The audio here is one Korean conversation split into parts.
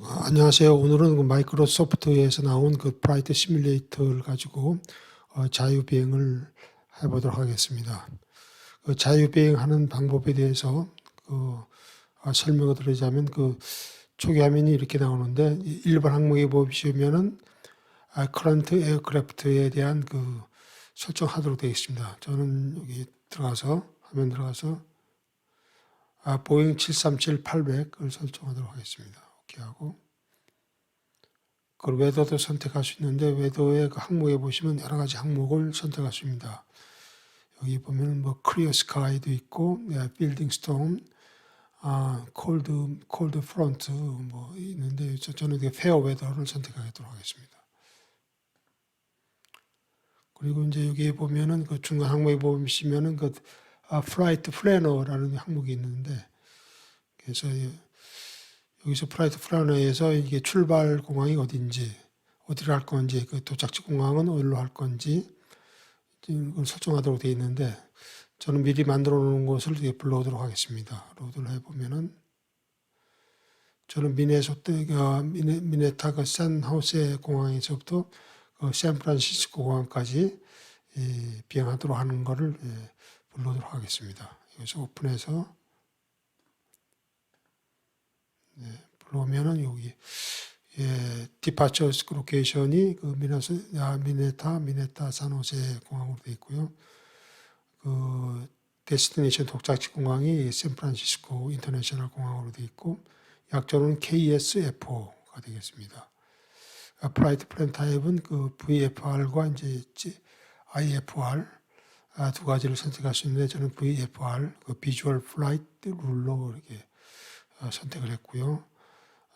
어, 안녕하세요. 오늘은 그 마이크로소프트에서 나온 그 프라이트 시뮬레이터를 가지고 어, 자유 비행을 해보도록 하겠습니다. 그 자유 비행하는 방법에 대해서 그 아, 설명을 드리자면 그 초기 화면이 이렇게 나오는데 이 일반 항목에 보시면은 아, 커런트 에어크래프트에 대한 그 설정하도록 되어 있습니다. 저는 여기 들어가서 화면 들어가서 아, 보잉 737-800을 설정하도록 하겠습니다. 오케이 하고 그 웨더도 선택할 수 있는데 웨더의 그 항목에 보시면 여러 가지 항목을 선택할 수 있습니다. 여기 보면 뭐 클리어 스카이도 있고 빌딩 스톰 아 콜드 콜드 프론트 뭐 있는데 저- 저는 그 페어 웨더를 선택하도록 하겠습니다. 그리고 이제 여기 보면은 그 중간 항목에 보시면은 그 아, 플라이트 플래너라는 항목이 있는데 그래서 이- 여기서 프라이트 플래너에서 이게 출발 공항이 어딘지 어디로 할 건지 그 도착지 공항은 어디로 할 건지 이걸 설정하도록 되어 있는데 저는 미리 만들어 놓은 것을 이렇게 불러오도록 하겠습니다. 로드를 해보면은 저는 미네소타가 미네, 미네타가 샌호세 공항에서부터 그 샌프란시스코 공항까지 이, 비행하도록 하는 것을 예, 불러오도록 하겠습니다. 여기서 오픈해서 불러오면은 여기 예, 디파처 로케이션이 그 아, 미네타, 미네타 산호세 공항으로 되어 있고요. 그 데스티네이션 독착지 공항이 샌프란시스코 인터내셔널 공항으로 되어 있고 약조는 KSFO가 되겠습니다. 아, 프라이트 플랜 타입은 그 VFR과 이제 지- IFR 아, 두 가지를 선택할 수 있는데 저는 VFR 그 비주얼 플라이트 룰로 이렇게 어, 선택을 했고요.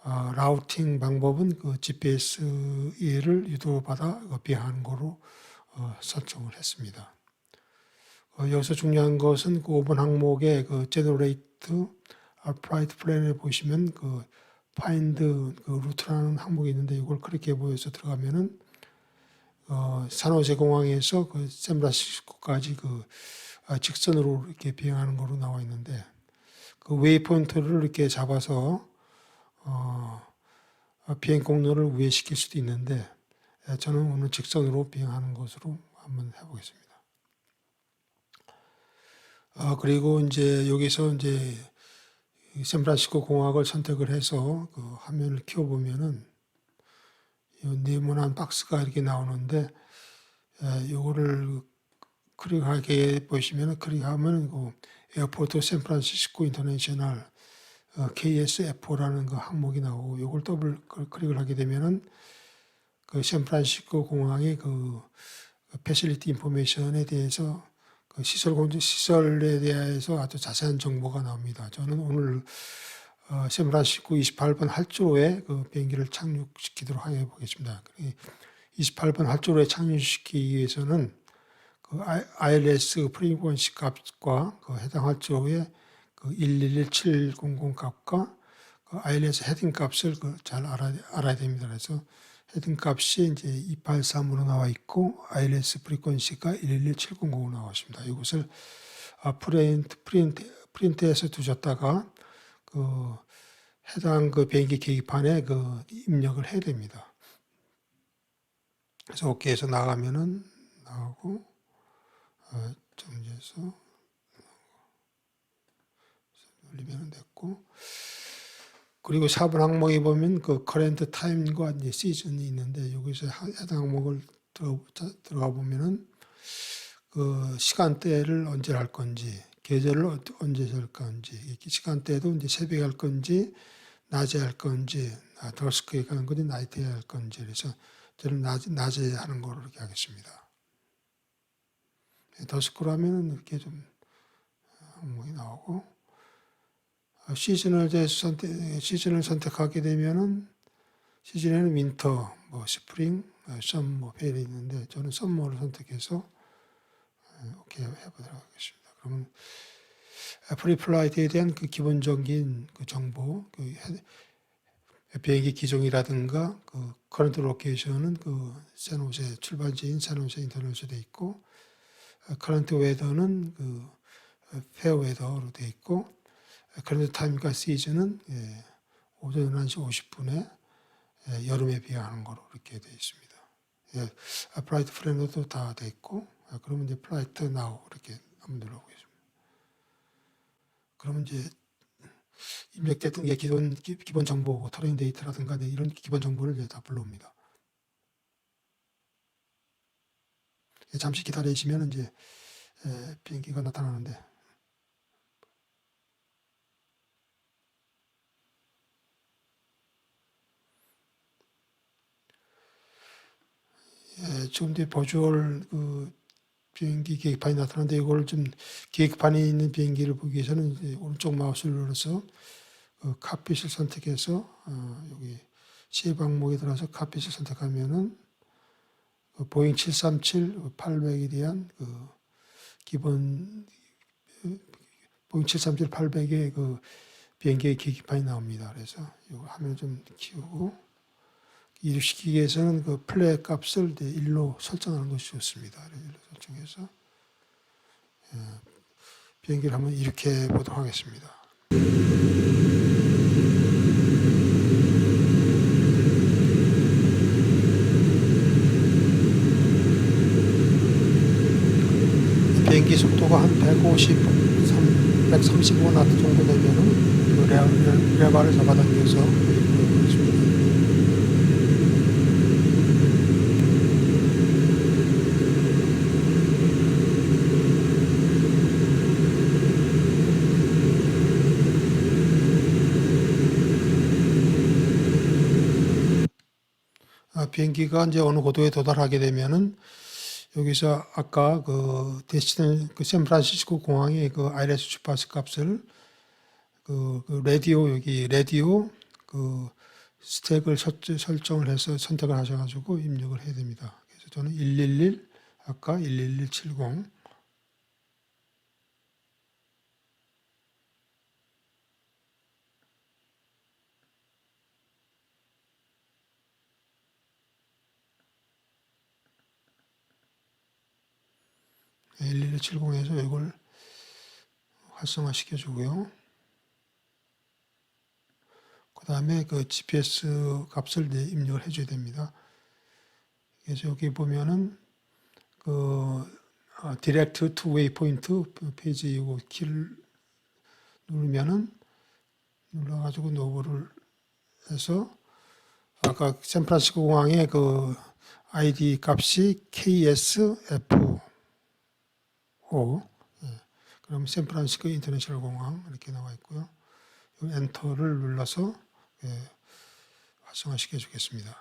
아, 라우팅 방법은 그 GPS를 유도받아 그 비행하는 거로 어, 설정을 했습니다. 어, 여기서 중요한 것은 그 5번 항목의 그 제너레이트 프라이트 플랜에 보시면 그 파인드 그 루트라는 항목이 있는데 이걸 클릭해 보여서 들어가면은 어, 산호세 공항에서 그 샌프란시스코까지 그 아, 직선으로 이렇게 비행하는 거로 나와 있는데 그 웨이포인트를 이렇게 잡아서 어, 어, 비행 공로를 우회시킬 수도 있는데 예, 저는 오늘 직선으로 비행하는 것으로 한번 해보겠습니다. 아, 그리고 이제 여기서 이제 이 샌프란시스코 공항을 선택을 해서 그 화면을 키워보면은 이 네모난 박스가 이렇게 나오는데 에, 요거를 클릭하게 보시면은 클릭하면 그 에어포트 샌프란시스코 인터내셔널 어, KSFO라는 그 항목이 나오고 요걸 더블 클- 클릭을 하게 되면은 그 샌프란시스코 공항의 그 패실리티 인포메이션에 대해서 그 시설 공지 시설에 대해서 아주 자세한 정보가 나옵니다. 저는 오늘 어, 샌프란시스코 28번 할조로에 그 비행기를 착륙시키도록 해 보겠습니다. 28번 할조로에 착륙시키기 위해서는 그 ILS 프리퀀시 값과 그 해당 할조로의 그 111700 값과 그 ILS 헤딩 값을 그 잘 알아야, 알아야 됩니다. 그래서 헤딩 값이 이제 283으로 나와 있고 ILS 프리퀀시가 111700으로 나와 있습니다. 이것을 아, 프린트 프린트 프린트해서 두셨다가 그 해당 그 비행기 계기판에 그 입력을 해야 됩니다. 그래서 오케이에서 나가면은 나오고 어, 정지해서 올리면 됐고 그리고 4번 항목에 보면 그 커렌트 타임과 이제 시즌이 있는데 여기서 하- 해당 항목을 들어, 들어가 보면은 그 시간대를 언제 할 건지 계절을 어- 언제 할 건지 이렇게 시간대도 이제 새벽에 할 건지 낮에 할 건지 아, 더스크에 가는 건지 나이트에 할 건지 그래서 저는 낮, 낮에 하는 거로 이렇게 하겠습니다. 더스크로 하면은 이렇게 좀 항목이 나오고 어, 시즌을 선택 시즌을 선택하게 되면은 시즌에는 윈터, 뭐 스프링, 어, 썸머, 페일이 있는데 저는 썸머를 선택해서 어, 오케이 해보도록 하겠습니다. 그러면 프리플라이트에 대한 그 기본적인 그 정보, 그 헤- 비행기 기종이라든가 그 커런트 로케이션은 그 샌호세 출발지인 샌호세 인터넷에 돼 있고 커런트 웨더는 그 페어 웨더로 돼 있고 그런데 타임과 시즌은 예, 오전 11시 50분에 예, 여름에 비행하는 거로 이렇게 되어 있습니다. 예, 아, 플라이트 플래너도 다 돼 있고 아, 그러면 이제 플라이트 나우 이렇게 한번 눌러보겠습니다. 그러면 이제 입력됐던 게 기본 기- 기본 정보, 터레인 데이터라든가 네, 이런 기본 정보를 이제 다 불러옵니다. 잠시 기다리시면 이제 에, 비행기가 나타나는데. 예, 지금 이제 버주얼 그 비행기 계획판이 나타나는데 이걸 좀 계획판에 있는 비행기를 보기 위해서는 오른쪽 마우스를 눌러서 그 카핏을 선택해서 어, 여기 세 방목에 들어가서 카핏을 선택하면은 그 보잉 737 800에 대한 그 기본 그 보잉 737 800의 그 비행기의 계기판이 나옵니다. 그래서 이거 화면 좀 키우고 이륙시키기 위해서는 그 플레이 값을 이제 1로 설정하는 것이 좋습니다. 1로 설정해서 예, 비행기를 한번 이륙해 보도록 하겠습니다. 비행기 속도가 한 150, 135 나트 정도 되면은 그 레, 레, 레바를 잡아당겨서. 아, 비행기가 이제 어느 고도에 도달하게 되면은 여기서 아까 그 데스티네 그 샌프란시스코 공항의 그 ILS 주파수 값을 그, 그 라디오 여기 라디오 그 스택을 설- 설정을 해서 선택을 하셔가지고 입력을 해야 됩니다. 그래서 저는 111 아까 11170 1170에서 이걸 활성화시켜 주고요. 그 다음에 그 GPS 값을 입력을 해줘야 됩니다. 그래서 여기 보면은 그 아, 디렉트 투 웨이포인트 페이지 이거 키를 누르면은 눌러가지고 노브를 해서 아까 샌프란시스코 공항의 그 ID 값이 KSF 5 예. 그럼 샌프란시스코 인터내셔널 공항 이렇게 나와 있고요. 이 엔터를 눌러서 예, 활성화시켜 주겠습니다.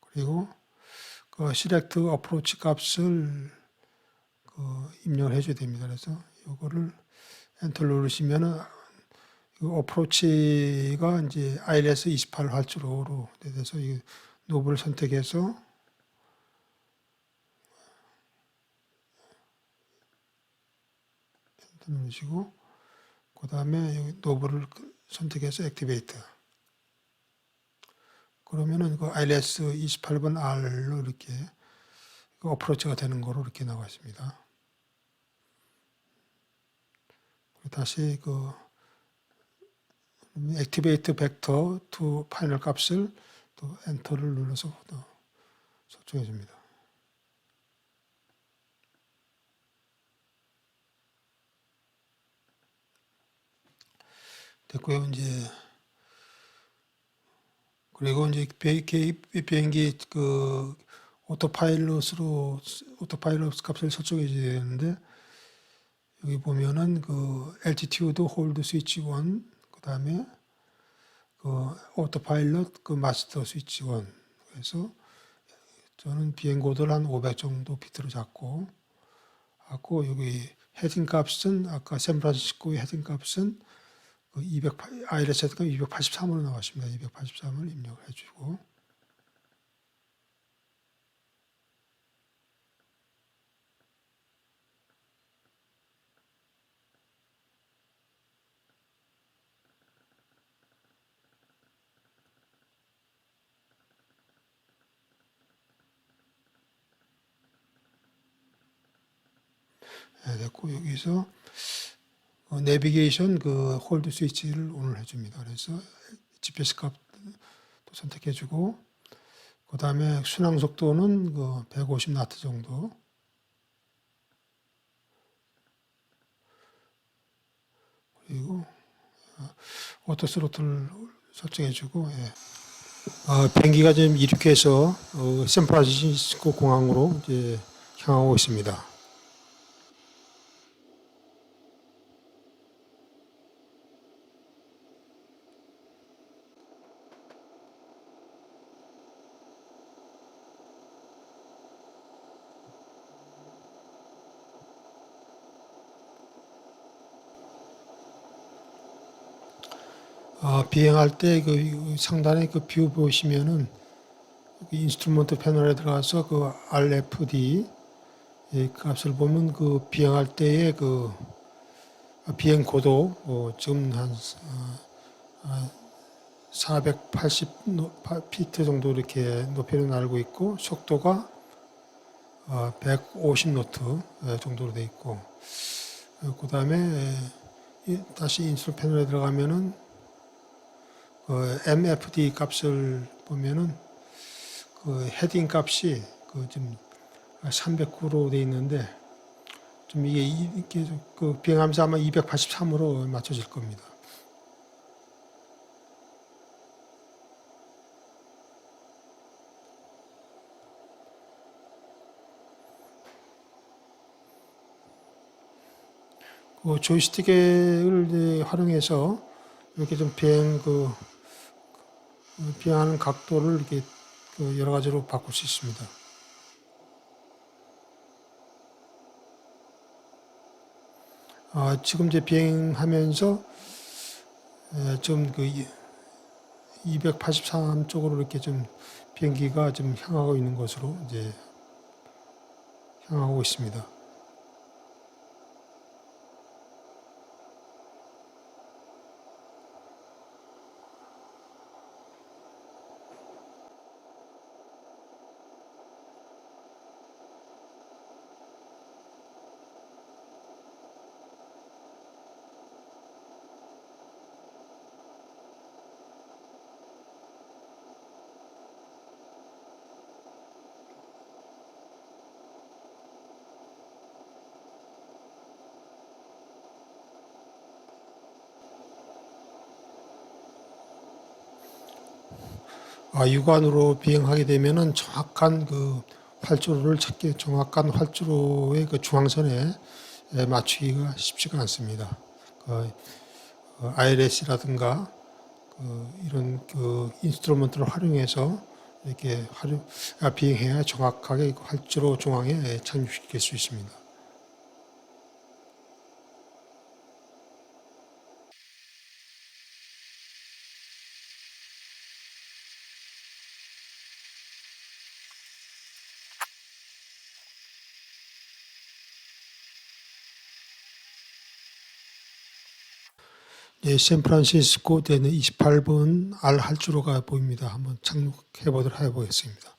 그리고 그 시렉트 어프로치 값을 그 입력을 해줘야 됩니다. 그래서 이거를 엔터를 누르시면은 그 어프로치가 이제 ILS 28 활주로로 돼서 이 노브를 선택해서 누르시고 그 다음에 여기 노브를 선택해서 액티베이트 그러면은 그 ILS 28번 R로 이렇게 그 어프로치가 되는 거로 이렇게 나와 있습니다. 다시 그 액티베이트 벡터 투 파이널 값을 또 엔터를 눌러서 또 설정해 줍니다. 됐고요. 이제 그리고 이제 비행기, 그 오토파일럿으로 오토파일럿 값을 설정해 줘야 되는데 여기 보면은 그 altitude hold 스위치 1 그다음에 그 오토파일럿 그 마스터 스위치 1 그래서 저는 비행 고도를 한 500 정도 비트로 잡고 하고 여기 헤딩 값은 아까 샌프란시스코의 헤딩 값은 그 200, ILS 값 283으로 나왔습니다. 283을 입력을 해주고 네, 됐고 여기서 어, 내비게이션 그 홀드 스위치를 오늘 해줍니다. 그래서 GPS 값도 선택해주고 그 다음에 순항 속도는 그 150 나트 정도. 그리고 어, 오토 스로틀 설정해주고 예. 어, 비행기가 지금 이륙해서 어, 샌프란시스코 공항으로 이제 향하고 있습니다. 어, 비행할 때 그 상단에 그 뷰 보시면은 그 인스트루먼트 패널에 들어가서 그 RFD 예, 그 값을 보면 그 비행할 때의 그 비행 고도 어, 지금 한 어, 480 피트 정도 이렇게 높이로 날고 있고 속도가 어, 150 노트 예, 정도로 돼 있고 그 다음에 다시 인스트루 패널에 들어가면은 그 MFD 값을 보면은 그 헤딩 값이 그 지금 309로 돼 있는데 좀 이게 이게 좀그 비행함수 아마 283으로 맞춰질 겁니다. 그 조이스틱을 활용해서 이렇게 좀 비행 그그 비행하는 각도를 이렇게 그 여러 가지로 바꿀 수 있습니다. 아, 지금 이제 비행하면서 좀그 283 쪽으로 이렇게 좀 비행기가 좀 향하고 있는 것으로 이제 향하고 있습니다. 육안으로 비행하게 되면은 정확한 그 활주로를 찾기, 정확한 활주로의 그 중앙선에 에, 맞추기가 쉽지가 않습니다. 그, 어, ILS라든가 그 이런 그 인스트루먼트를 활용해서 이렇게 활용, 아, 비행해야 정확하게 그 활주로 중앙에 착륙시킬 수 있습니다. 예, 샌프란시스코 되는 28번 R 할주로가 보입니다. 한번 착륙해 보도록 해보겠습니다.